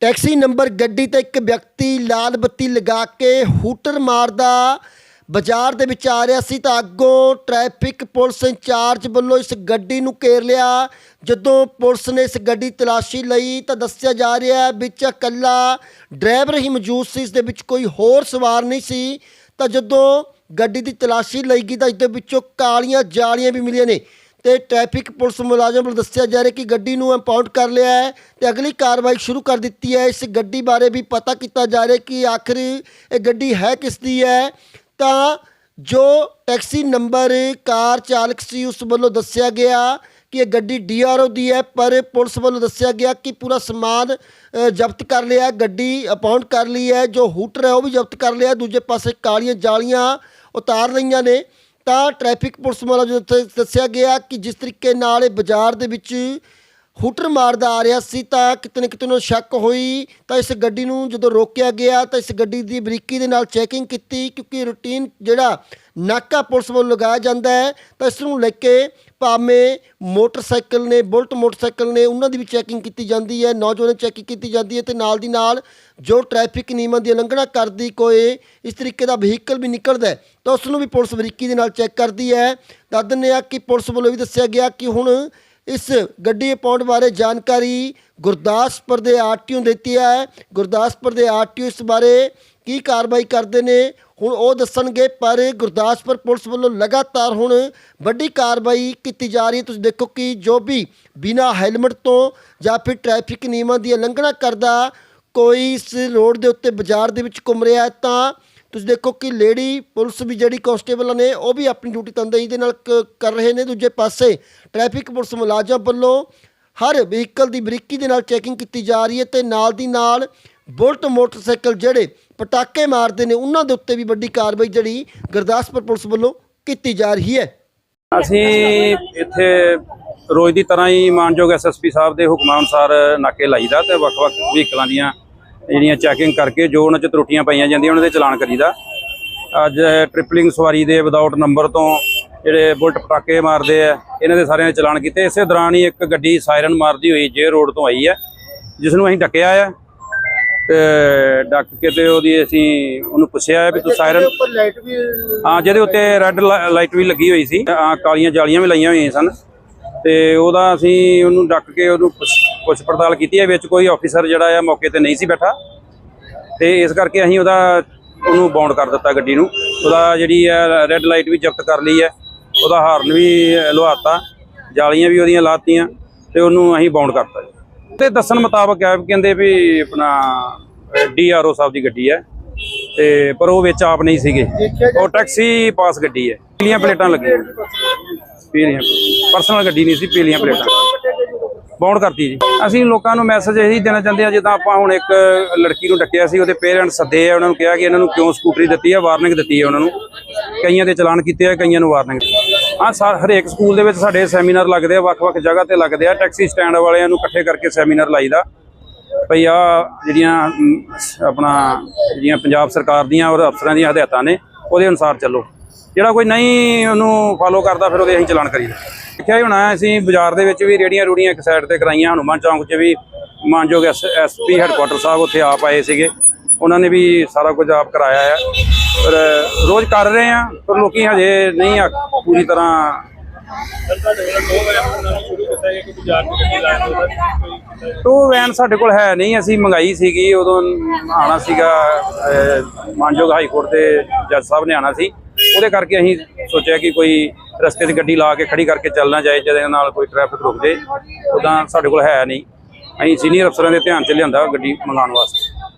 Taxi number ਗੱਡੀ ਤੇ ਇੱਕ ਵਿਅਕਤੀ ਲਾਲ ਬੱਤੀ ਲਗਾ ਕੇ ਹੂਟਰ ਮਾਰਦਾ ਬਾਜ਼ਾਰ ਦੇ ਵਿੱਚ ਆ ਰਿਹਾ ਸੀ ਤਾਂ ਅੱਗੋਂ ਟ੍ਰੈਫਿਕ ਪੁਲਿਸ ਇੰਚਾਰਜ ਵੱਲੋਂ ਇਸ ਗੱਡੀ ਨੂੰ ਘੇਰ ਲਿਆ। ਜਦੋਂ ਪੁਲਿਸ ਨੇ ਇਸ ਗੱਡੀ ਤਲਾਸ਼ੀ ਲਈ ਤਾਂ ਦੱਸਿਆ ਜਾ ਰਿਹਾ ਹੈ, ਵਿੱਚ ਇਕੱਲਾ ਡਰਾਈਵਰ ਹੀ ਮੌਜੂਦ ਸੀ, ਇਸ ਦੇ ਵਿੱਚ ਕੋਈ ਹੋਰ ਸਵਾਰ ਨਹੀਂ ਸੀ। ਤਾਂ ਜਦੋਂ ਗੱਡੀ ਦੀ ਤਲਾਸ਼ੀ ਲਈ ਗਈ ਤਾਂ ਇਸ ਦੇ ਵਿੱਚੋਂ ਕਾਲੀਆਂ ਜਾਲੀਆਂ ਵੀ ਮਿਲੀਆਂ ਨੇ। ਤੇ ਟ੍ਰੈਫਿਕ ਪੁਲਿਸ ਮੁਲਾਜ਼ਮ ਵੱਲੋਂ ਦੱਸਿਆ ਜਾ ਰਿਹਾ ਕਿ ਗੱਡੀ ਨੂੰ ਇੰਪਾਊਂਡ ਕਰ ਲਿਆ ਹੈ ਤੇ ਅਗਲੀ ਕਾਰਵਾਈ ਸ਼ੁਰੂ ਕਰ ਦਿੱਤੀ ਹੈ। ਇਸ ਗੱਡੀ ਬਾਰੇ ਵੀ ਪਤਾ ਕੀਤਾ ਜਾ ਰਿਹਾ ਕਿ ਆਖਰ ਇਹ ਗੱਡੀ ਹੈ ਕਿਸ ਦੀ ਹੈ। ਤਾਂ ਜੋ ਟੈਕਸੀ ਨੰਬਰ, ਕਾਰ ਚਾਲਕ ਸੀ, ਉਸ ਵੱਲੋਂ ਦੱਸਿਆ ਗਿਆ ਕਿ ਇਹ ਗੱਡੀ ਡੀਆਰਓ ਦੀ ਹੈ, ਪਰ ਪੁਲਿਸ ਵੱਲੋਂ ਦੱਸਿਆ ਗਿਆ ਕਿ ਪੂਰਾ ਸਮਾਨ ਜ਼ਬਤ ਕਰ ਲਿਆ, ਗੱਡੀ ਅਪਾਉਂਡ ਕਰ ਲਈ ਹੈ। ਜੋ ਹੂਟਰ ਹੈ, ਉਹ ਵੀ ਜ਼ਬਤ ਕਰ ਲਿਆ। ਦੂਜੇ ਪਾਸੇ ਕਾਲੀਆਂ ਜਾਲੀਆਂ ਉਤਾਰ ਲਈਆਂ ਨੇ। ਤਾਂ ਟ੍ਰੈਫਿਕ ਪੁਲਿਸ ਵੱਲੋਂ ਜਦੋਂ ਦੱਸਿਆ ਗਿਆ ਕਿ ਜਿਸ ਤਰੀਕੇ ਨਾਲ ਇਹ ਬਾਜ਼ਾਰ ਦੇ ਵਿੱਚ ਹੂਟਰ ਮਾਰਦਾ ਆ ਰਿਹਾ ਸੀ ਤਾਂ ਕਿਤੇ ਨਾ ਕਿਤੇ ਨੂੰ ਸ਼ੱਕ ਹੋਈ ਤਾਂ ਇਸ ਗੱਡੀ ਨੂੰ ਜਦੋਂ ਰੋਕਿਆ ਗਿਆ ਤਾਂ ਇਸ ਗੱਡੀ ਦੀ ਬਰੀਕੀ ਦੇ ਨਾਲ ਚੈਕਿੰਗ ਕੀਤੀ ਕਿਉਂਕਿ ਰੂਟੀਨ ਜਿਹੜਾ ਨਾਕਾ ਪੁਲਿਸ ਵੱਲੋਂ ਲਗਾਇਆ ਜਾਂਦਾ ਹੈ ਤਾਂ ਇਸ ਨੂੰ ਲੈ ਕੇ ਭਾਵੇਂ ਮੋਟਰਸਾਈਕਲ ਨੇ, ਬੁਲਟ ਮੋਟਰਸਾਈਕਲ ਨੇ, ਉਹਨਾਂ ਦੀ ਵੀ ਚੈਕਿੰਗ ਕੀਤੀ ਜਾਂਦੀ ਹੈ, ਨੌਜਵਾਨਾਂ ਦੀ ਚੈਕਿੰਗ ਕੀਤੀ ਜਾਂਦੀ ਹੈ ਤੇ ਨਾਲ ਦੀ ਨਾਲ ਜੋ ਟ੍ਰੈਫਿਕ ਨਿਯਮਾਂ ਦੀ ਉਲੰਘਣਾ ਕਰਦੀ ਕੋਈ ਇਸ ਤਰੀਕੇ ਦਾ ਵਹੀਕਲ ਵੀ ਨਿਕਲਦਾ ਤਾਂ ਉਸ ਨੂੰ ਵੀ ਪੁਲਿਸ ਬਰੀਕੀ ਦੇ ਨਾਲ ਚੈੱਕ ਕਰਦੀ ਹੈ। ਦੱਸ ਦਿੰਦੇ ਆ ਕਿ ਪੁਲਿਸ ਵੱਲੋਂ ਵੀ ਦੱਸਿਆ ਗਿਆ ਕਿ ਹੁਣ ਇਸ ਗੱਡੀ ਪਾਉਣ ਬਾਰੇ ਜਾਣਕਾਰੀ ਗੁਰਦਾਸਪੁਰ ਦੇ ਆਰਟੀਓ ਦਿੱਤੀ ਹੈ। ਗੁਰਦਾਸਪੁਰ ਦੇ ਆਰਟੀਓ ਇਸ ਬਾਰੇ ਕੀ ਕਾਰਵਾਈ ਕਰਦੇ ਨੇ, ਹੁਣ ਉਹ ਦੱਸਣਗੇ, ਪਰ ਗੁਰਦਾਸਪੁਰ ਪੁਲਿਸ ਵੱਲੋਂ ਲਗਾਤਾਰ ਹੁਣ ਵੱਡੀ ਕਾਰਵਾਈ ਕੀਤੀ ਜਾ ਰਹੀ ਹੈ। ਤੁਸੀਂ ਦੇਖੋ ਕਿ ਜੋ ਵੀ ਬਿਨਾ ਹੈਲਮਟ ਤੋਂ ਜਾਂ ਫਿਰ ਟ੍ਰੈਫਿਕ ਨਿਯਮਾਂ ਦੀ ਉਲੰਘਣਾ ਕਰਦਾ, ਕੋਈ ਇਸ ਰੋਡ ਦੇ ਉੱਤੇ ਬਾਜ਼ਾਰ ਦੇ ਵਿੱਚ ਘੁੰਮ ਰਿਹਾ ਹੈ, ਤਾਂ ਤੁਸੀਂ ਦੇਖੋ ਕਿ ਲੇਡੀ ਪੁਲਿਸ ਵੀ ਜਿਹੜੀ ਕਾਂਸਟੇਬਲ ਨੇ, ਉਹ ਵੀ ਆਪਣੀ ਡਿਊਟੀ ਤੰਦੇਹੀ ਦੇ ਨਾਲ ਕ- ਕਰ ਰਹੇ ਨੇ। ਦੂਜੇ ਪਾਸੇ ਟ੍ਰੈਫਿਕ ਪੁਲਿਸ ਮੁਲਾਜ਼ਮ ਵੱਲੋਂ ਹਰ ਵਹੀਕਲ ਦੀ ਬਰੀਕੀ ਦੇ ਨਾਲ ਚੈਕਿੰਗ ਕੀਤੀ ਜਾ ਰਹੀ ਹੈ ਤੇ ਨਾਲ ਦੀ ਨਾਲ ਬੁਲਟ ਮੋਟਰਸਾਈਕਲ ਜਿਹੜੇ ਪਟਾਕੇ ਮਾਰਦੇ ਨੇ, ਉਹਨਾਂ ਦੇ ਉੱਤੇ ਵੀ ਵੱਡੀ ਕਾਰਵਾਈ ਜਿਹੜੀ ਗੁਰਦਾਸਪੁਰ ਪੁਲਿਸ ਵੱਲੋਂ ਕੀਤੀ ਜਾ ਰਹੀ ਹੈ। ਅਸੀਂ ਇੱਥੇ ਰੋਜ਼ ਦੀ ਤਰ੍ਹਾਂ ਹੀ ਮਾਨਯੋਗ ਐਸਐਸਪੀ ਸਾਹਿਬ ਦੇ ਹੁਕਮਾਂ ਅਨੁਸਾਰ ਨਾਕੇ ਲਾਈਦਾ ਤੇ ਵੱਖ-ਵੱਖ ਵਹੀਕਲਾਂ ਦੀਆਂ ਜਿਹੜੀਆਂ ਚੈਕਿੰਗ ਕਰਕੇ ਜੋ ਉਹਨਾਂ 'ਚ ਤਰੁੱਟੀਆਂ ਪਾਈਆਂ ਜਾਂਦੀਆਂ ਉਹਨਾਂ ਦੇ ਚਲਾਨ ਕਰੀਦਾ। ਅੱਜ ਟ੍ਰਿਪਲਿੰਗ ਸਵਾਰੀ ਦੇ ਵਿਦਆਊਟ ਨੰਬਰ ਤੋਂ ਜਿਹੜੇ ਬੁਲਟ ਪਟਾਕੇ ਮਾਰਦੇ ਆ ਇਹਨਾਂ ਦੇ ਸਾਰਿਆਂ ਦੇ ਚਲਾਨ ਕੀਤੇ। ਇਸੇ ਦੌਰਾਨ ਹੀ ਇੱਕ ਗੱਡੀ ਸਾਇਰਨ ਮਾਰਦੀ ਹੋਈ ਜੇ ਰੋਡ ਤੋਂ ਆਈ ਹੈ ਜਿਸ ਨੂੰ ਅਸੀਂ ਡੱਕਿਆ ਆ। ਤੇ ਡੱਕ ਕੇ ਤੇ ਉਹਦੀ ਅਸੀਂ ਉਹਨੂੰ ਪੁੱਛਿਆ ਵੀ ਤੂੰ ਸਾਇਰਨ ਹਾਂ ਜਿਹਦੇ ਉੱਤੇ ਰੈੱਡ ਲਾਈਟ ਵੀ ਲੱਗੀ ਹੋਈ ਸੀ। ਕਾਲੀਆਂ ਜਾਲੀਆਂ ਵੀ ਲਾਈਆਂ ਹੋਈਆਂ ਸਨ। ਤੇ ਉਹਦਾ ਅਸੀਂ ਉਹਨੂੰ ਡੱਕ ਕੇ ਉਹਨੂੰ ਪੁੱਛ- ਪੜਤਾਲ ਕੀਤੀ ਹੈ, ਵਿੱਚ ਕੋਈ ਆਫੀਸਰ ਜਿਹੜਾ ਆ ਮੌਕੇ ਤੇ ਨਹੀਂ ਸੀ ਬੈਠਾ। ਤੇ ਇਸ ਕਰਕੇ ਅਸੀਂ ਉਹਦਾ, ਉਹਨੂੰ ਬਾਉਂਡ ਕਰ ਦਿੱਤਾ ਗੱਡੀ ਨੂੰ। ਉਹਦਾ ਜਿਹੜੀ ਹੈ ਰੈੱਡ ਲਾਈਟ ਵੀ ਜ਼ਬਤ ਕਰ ਲਈ ਹੈ। ਉਹਦਾ ਹਾਰਨ ਵੀ ਲਵਾਤਾ ਜਾਲੀਆਂ ਵੀ ਉਹਦੀਆਂ ਲਾਤੀਆਂ ਤੇ ਉਹਨੂੰ ਅਸੀਂ ਬਾਉਂਡ ਕਰਤਾ ਜੀ। ਤੇ ਦੱਸਣ ਮੁਤਾਬਕ ਹੈ ਕਹਿੰਦੇ ਵੀ ਆਪਣਾ ਡੀਆਰਓ ਸਾਹਿਬ ਦੀ ਗੱਡੀ ਹੈ। ਤੇ ਪਰ ਉਹ ਵਿੱਚ ਆਪ ਨਹੀਂ ਸੀਗੇ। ਉਹ ਟੈਕਸੀ ਪਾਸ ਗੱਡੀ ਹੈ। ਪੀਲੀਆਂ ਪਲੇਟਾਂ ਲੱਗੀਆਂ। ਪੀਲੀਆਂ ਪਰਸਨਲ ਗੱਡੀ ਨਹੀਂ ਸੀ, ਪੀਲੀਆਂ ਪਲੇਟਾਂ। ਬਾਉਂਡ ਕਰਤੀ ਜੀ। ਅਸੀਂ ਲੋਕਾਂ ਨੂੰ ਮੈਸੇਜ ਇਹੀ ਦੇਣਾ ਚਾਹੁੰਦੇ ਹਾਂ, ਜਿੱਦਾਂ ਆਪਾਂ ਹੁਣ ਇੱਕ ਲੜਕੀ ਨੂੰ ਡੱਕਿਆ ਸੀ, ਉਹਦੇ ਪੇਰੈਂਟਸ ਸੱਦੇ ਆ, ਉਹਨਾਂ ਨੂੰ ਕਿਹਾ ਕਿ ਇਹਨਾਂ ਨੂੰ ਕਿਉਂ ਸਕੂਟਰੀ ਦਿੱਤੀ ਹੈ ਵਾਰਨਿੰਗ ਦਿੱਤੀ ਹੈ ਉਹਨਾਂ ਨੂੰ। ਕਈਆਂ ਦੇ ਚਲਾਨ ਕੀਤੇ ਆ, ਕਈਆਂ ਨੂੰ ਵਾਰਨਿੰਗ ਹਾਂ ਸਾ- ਹਰੇਕ ਸਕੂਲ ਦੇ ਵਿੱਚ ਸਾਡੇ ਸੈਮੀਨਾਰ ਲੱਗਦੇ ਆ, ਵੱਖ-ਵੱਖ ਜਗ੍ਹਾ ਤੇ ਲੱਗਦੇ ਆ। ਟੈਕਸੀ ਸਟੈਂਡ ਵਾਲਿਆਂ ਨੂੰ ਇਕੱਠੇ ਕਰਕੇ ਸੈਮੀਨਾਰ ਲਾਈਦਾ। ਭਈ ਆ ਜਿਹੜੀਆਂ ਆਪਣਾ, ਜਿਹੜੀਆਂ ਪੰਜਾਬ ਸਰਕਾਰ ਦੀਆਂ ਔਰ ਅਫਸਰਾਂ ਦੀਆਂ ਹਦਾਇਤਾਂ ਨੇ, ਉਹਦੇ ਅਨੁਸਾਰ ਚੱਲੋ। ਜਿਹੜਾ ਕੋਈ ਨਹੀਂ ਉਹਨੂੰ ਫਾਲੋ ਕਰਦਾ, ਫਿਰ ਉਹਦੇ ਅਸੀਂ ਚਲਾਨ ਕਰੀਦਾ। ਦੇਖਿਆ ਹੀ ਹੋਣਾ, ਅਸੀਂ ਬਾਜ਼ਾਰ ਦੇ ਵਿੱਚ ਵੀ ਰੇੜੀਆਂ ਰੂੜੀਆਂ ਇੱਕ ਸਾਈਡ ਤੇ ਕਰਾਈਆਂ, ਹਨੂੰਮਾਨ ਚੌਂਕ 'ਚ ਵੀ ਮਾਨਯੋਗ ਐਸਪੀ ਹੈੱਡਕੁਆਟਰ ਸਾਹਿਬ ਉੱਥੇ ਆਪ ਆਏ ਸੀਗੇ। ਉਹਨਾਂ ਨੇ ਵੀ ਸਾਰਾ ਕੁਝ ਆਪ ਕਰਾਇਆ ਆ। ਪਰ ਰੋਜ਼ ਕਰ ਰਹੇ ਆ, ਪਰ ਲੋਕੀ ਹਜੇ ਨਹੀਂ ਆ ਪੂਰੀ ਤਰ੍ਹਾਂ ਟੂ ਵੈਨ ਸਾਡੇ ਕੋਲ ਹੈ ਨਹੀਂ, ਅਸੀਂ ਮੰਗਾਈ ਸੀਗੀ, ਉਦੋਂ ਆਣਾ ਸੀਗਾ ਮਾਨਯੋਗ ਹਾਈ ਕੋਰਟ ਦੇ ਜੱਜ ਸਾਹਿਬ ਨੇ ਆਣਾ ਸੀ। ਉਹਦੇ ਕਰਕੇ ਅਸੀਂ ਸੋਚਿਆ ਕਿ ਕੋਈ ਰਸਤੇ 'ਚ ਗੱਡੀ ਲਾ ਕੇ ਖੜੀ ਕਰਕੇ ਚੱਲਣਾ ਜਾਏ, ਜਿਹਦੇ ਨਾਲ ਕੋਈ ਟ੍ਰੈਫਿਕ ਰੁਕ ਜੇ ਉਦਾਂ ਸਾਡੇ ਕੋਲ ਹੈ ਨਹੀਂ। ਅਸੀਂ ਸੀਨੀਅਰ ਅਫਸਰਾਂ ਦੇ ਧਿਆਨ 'ਚ ਲਿਆਂਦਾ ਗੱਡੀ ਮੰਗਾਉਣ ਵਾਸਤੇ।